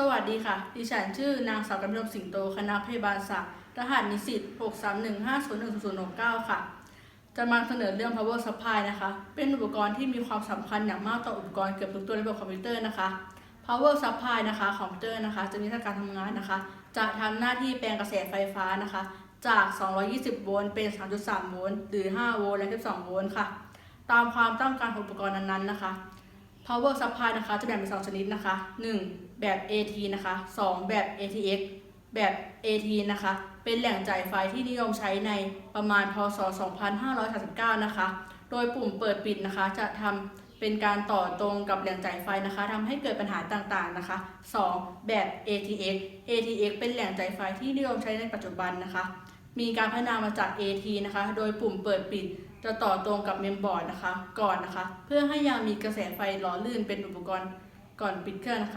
สวัสดีค่ะ ดิฉันชื่อนางสาวกำยงสิงโต คณะพยาบาลศาสตร์ รหัสนิสิต631501069 ค่ะ จะมาเสนอเรื่อง power supply นะคะ เป็นอุปกรณ์ที่มีความสำคัญอย่างมากต่ออุปกรณ์เกือบทุกตัวในระบบคอมพิวเตอร์นะคะ power supply นะคะของคอมพิวเตอร์นะคะ จะมีการทำงานนะคะ จะทำหน้าที่แปลงกระแสไฟฟ้านะคะ จาก 220 โวลต์ เป็น 3.3 โวลต์ หรือ 5 โวลต์ และ 12 โวลต์ ค่ะ ตามความต้องการของอุปกรณ์นั้นๆ นะคะ power supply นะคะ จะแบ่งเป็น2ชนิดนะคะ 1. แบบ AT นะคะ 2. แบบ ATX แบบ AT นะคะ เป็นแหล่งจ่ายไฟที่นิยมใช้ในประมาณพศ 2539 นะคะ โดยปุ่มเปิดปิดนะคะ จะทำเป็นการต่อตรงกับแหล่งจ่ายไฟนะคะทำให้เกิดปัญหาต่างๆนะคะ 2. แบบ ATX ATX เป็นแหล่งจ่ายไฟที่นิยมใช้ในปัจจุบันนะคะ มีการพัฒนามาจาก AT นะคะ โดยปุ่มเปิดปิด จะต่อตรงกับเมมบอร์ดนะคะ ก่อนนะคะ เพื่อให้ยังมีกระแสไฟหล่อลื่นเป็นอุปกรณ์ก่อนปิดเครื่องนะคะ